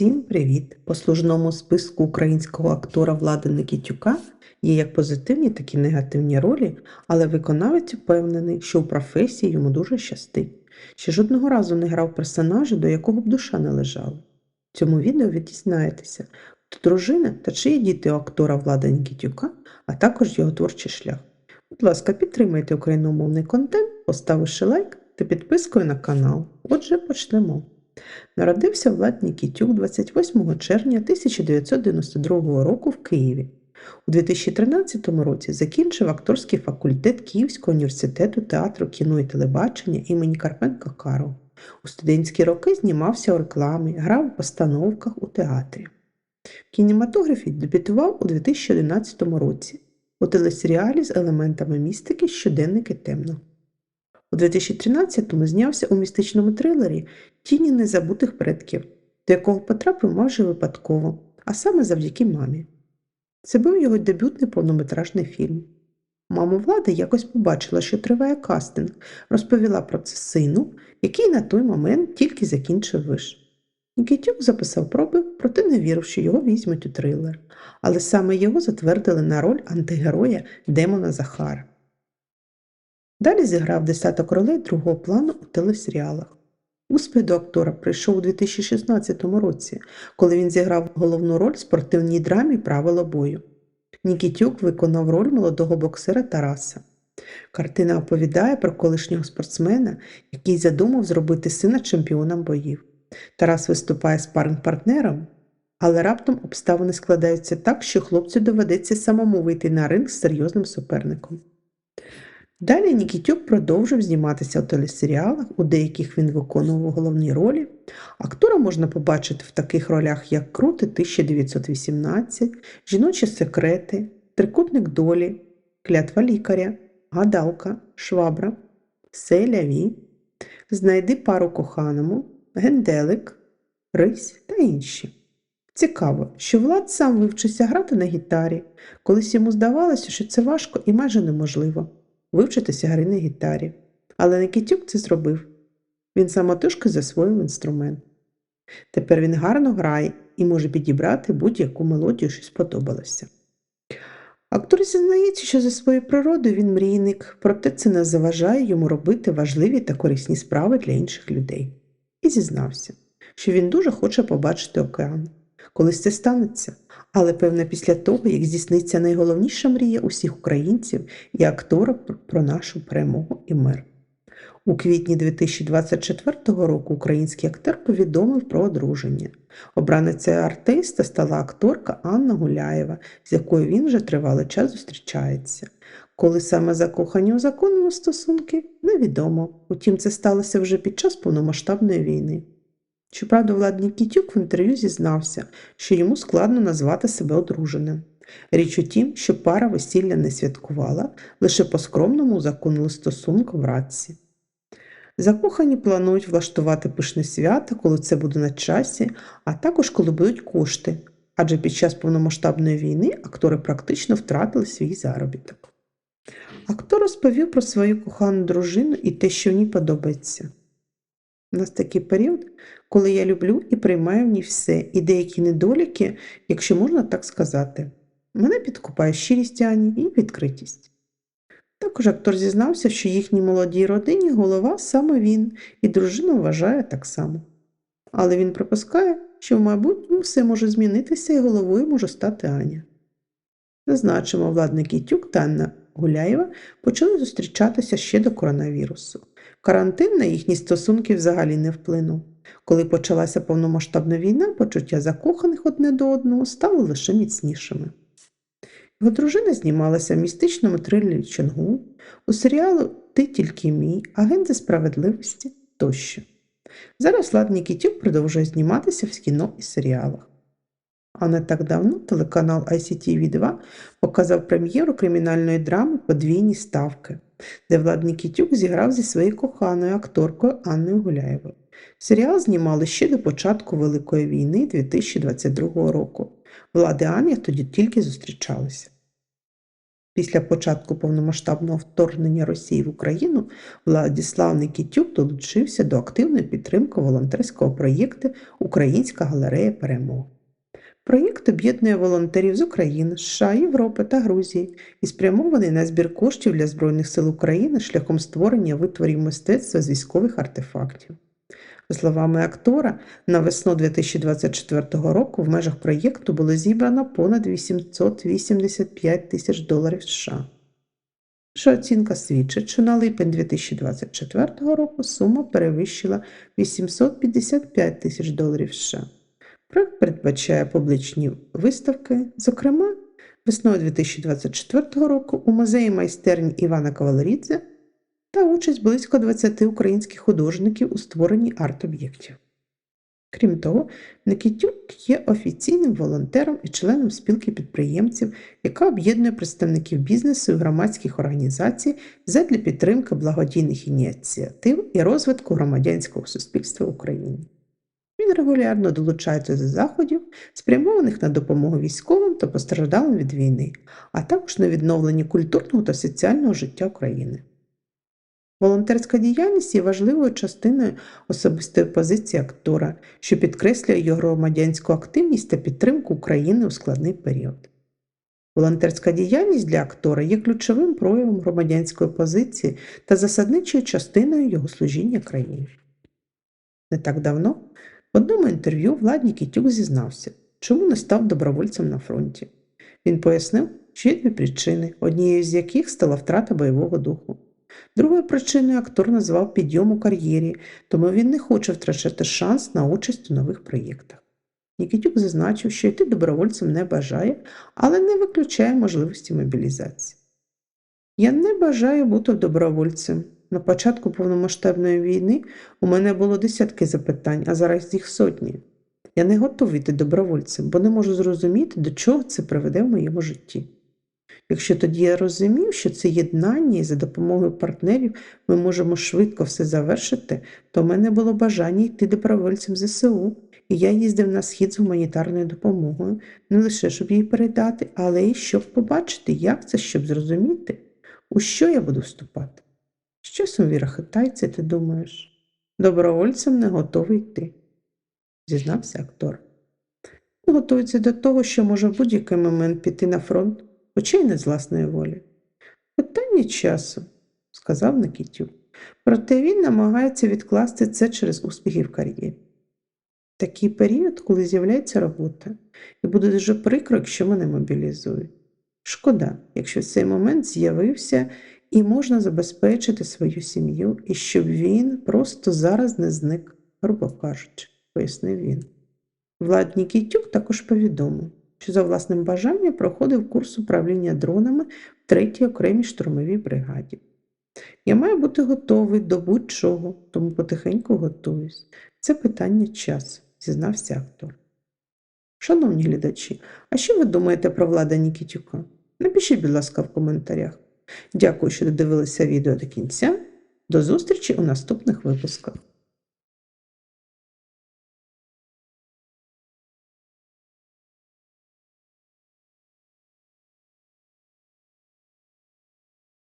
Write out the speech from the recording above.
Всім привіт! По служному списку українського актора Влада Никітюка є як позитивні, так і негативні ролі, але виконавець впевнений, що у професії йому дуже щастить. Ще жодного разу не грав персонажа, до якого б душа не лежала. В цьому відео ви дізнаєтеся, хто дружина та чи є діти у актора Влада Нікітюка, а також його творчий шлях. Будь ласка, підтримайте україномовний контент, поставивши лайк та підпискою на канал. Отже, почнемо. Народився Влад Нікітюк 28 червня 1992 року в Києві. У 2013 році закінчив акторський факультет Київського університету театру кіно і телебачення імені Карпенка Карого. У студентські роки знімався у рекламі, грав у постановках у театрі. В кінематографі дебютував у 2011 році у телесеріалі з елементами містики Щоденники темного. У 2013-му знявся у містичному трилері Тіні незабутих предків, до якого потрапив майже випадково, а саме завдяки мамі. Це був його дебютний повнометражний фільм. Мама влади якось побачила, що триває кастинг, розповіла про це сину, який на той момент тільки закінчив виш. Нікітюк записав проби, проте не вірив, що його візьмуть у трилер, але саме його затвердили на роль антигероя Демона Захара. Далі зіграв десяток ролей другого плану у телесеріалах. Успіх до актора прийшов у 2016 році, коли він зіграв головну роль в спортивній драмі Правила бою. Нікітюк виконав роль молодого боксера Тараса. Картина оповідає про колишнього спортсмена, який задумав зробити сина чемпіоном боїв. Тарас виступає спаринг-партнером, але раптом обставини складаються так, що хлопцю доведеться самому вийти на ринг з серйозним суперником. Далі Нікітюк продовжив зніматися у телесеріалах, у деяких він виконував головні ролі. Актора можна побачити в таких ролях, як Крути 1918, Жіночі секрети, Трикутник долі, Клятва лікаря, Гадалка, Швабра, Селя Ві, Знайди пару коханому, Генделик, Рись та інші. Цікаво, що Влад сам вивчився грати на гітарі, колись йому здавалося, що це важко і майже неможливо вивчитися гри на гітарі. Але Никитюк це зробив. Він самотужки засвоїв інструмент. Тепер він гарно грає і може підібрати будь-яку мелодію, що сподобалося. Актор зізнається, що за своєю природою він мрійник, проте це не заважає йому робити важливі та корисні справи для інших людей. І зізнався, що він дуже хоче побачити океан. Колись це станеться, але певне після того, як здійсниться найголовніша мрія усіх українців і актора про нашу перемогу і мир. У квітні 2024 року український актор повідомив про одруження. Обраницею артиста стала акторка Анна Гуляєва, з якою він вже тривалий час зустрічається. Коли саме закохані у законні стосунки, невідомо. Утім, це сталося вже під час повномасштабної війни. Щоправда, Влад Нікітюк в інтерв'ю зізнався, що йому складно назвати себе одруженим. Річ у тім, що пара весілля не святкувала, лише по скромному узаконили стосунку в радці. Закохані планують влаштувати пишне свято, коли це буде на часі, а також коли будуть кошти, адже під час повномасштабної війни актори практично втратили свій заробіток. Актор розповів про свою кохану дружину і те, що в ній подобається. У нас такий період, коли я люблю і приймаю в ній все, і деякі недоліки, якщо можна так сказати. Мене підкупає щирість Ані і відкритість. Також актор зізнався, що їхній молодій родині голова саме він, і дружина вважає так само. Але він припускає, що в майбутньому все може змінитися і головою може стати Аня. Зазначимо, владний Кітюк та Анна Гуляєва почали зустрічатися ще до коронавірусу. Карантин на їхні стосунки взагалі не вплинув. Коли почалася повномасштабна війна, почуття закоханих одне до одного стало лише міцнішими. Його дружина знімалася в містичному трилері Чонгу, у серіалу Ти тільки мій, агенти справедливості тощо. Зараз Влад Нікітюк продовжує зніматися в кіно і серіалах. А не так давно телеканал ICTV 2 показав прем'єру кримінальної драми Подвійні ставки, де Влад Нікітюк зіграв зі своєю коханою акторкою Анною Гуляєвою. Серіал знімали ще до початку Великої війни 2022 року. Влада і Аня тоді тільки зустрічалися. Після початку повномасштабного вторгнення Росії в Україну Владіслав Никітюк долучився до активної підтримки волонтерського проєкту Українська галерея перемог. Проєкт об'єднує волонтерів з України, США, Європи та Грузії і спрямований на збір коштів для Збройних сил України шляхом створення витворів мистецтва з військових артефактів. Словами актора, на весну 2024 року в межах проєкту було зібрано понад 885 тисяч доларів США. Наша оцінка свідчить, що на липень 2024 року сума перевищила 855 тисяч доларів США. Проект передбачає публічні виставки, зокрема, весною 2024 року у музеї майстерні Івана Кавалерідзе та участь близько 20 українських художників у створенні арт-об'єктів. Крім того, Никитюк є офіційним волонтером і членом спілки підприємців, яка об'єднує представників бізнесу і громадських організацій задля підтримки благодійних ініціатив і розвитку громадянського суспільства в Україні. Він регулярно долучається до заходів, спрямованих на допомогу військовим та постраждалим від війни, а також на відновлення культурного та соціального життя України. Волонтерська діяльність є важливою частиною особистої позиції актора, що підкреслює його громадянську активність та підтримку України у складний період. Волонтерська діяльність для актора є ключовим проявом громадянської позиції та засадничою частиною його служіння країні. Не так давно в одному інтерв'ю Влад Нікітюк зізнався, чому не став добровольцем на фронті. Він пояснив, що є дві причини, однією з яких стала втрата бойового духу. Другою причиною актор назвав підйом у кар'єрі, тому він не хоче втрачати шанс на участь у нових проєктах. Нікітюк зазначив, що йти добровольцем не бажає, але не виключає можливості мобілізації. Я не бажаю бути добровольцем. На початку повномасштабної війни у мене було десятки запитань, а зараз їх сотні. Я не готовий йти добровольцем, бо не можу зрозуміти, до чого це приведе в моєму житті. Якщо тоді я розумів, що це єднання і за допомогою партнерів ми можемо швидко все завершити, то в мене було бажання йти добровольцем ЗСУ, і я їздив на схід з гуманітарною допомогою, не лише щоб її передати, але й щоб побачити, як це, щоб зрозуміти, у що я буду вступати. З часом хитається, ти думаєш, добровольцем не готовий йти, зізнався актор. Готується до того, що може в будь-який момент піти на фронт, хоча й не з власної волі. Питання часу, сказав Никітюк. Проте він намагається відкласти це через успіхи в кар'єрі. Такий період, коли з'являється робота, і буде дуже прикро, якщо мене мобілізують. Шкода, якщо в цей момент з'явився і можна забезпечити свою сім'ю, і щоб він просто зараз не зник, грубо кажучи, пояснив він. Влад Нікітюк також повідомив, що за власним бажанням проходив курс управління дронами в 3-й окремій штурмовій бригаді. Я маю бути готовий до будь-чого, тому потихеньку готуюсь. Це питання часу, зізнався актор. Шановні глядачі, а що ви думаєте про Влада Нікітюка? Напишіть, будь ласка, в коментарях. Дякую, що додивилися відео до кінця. До зустрічі у наступних випусках.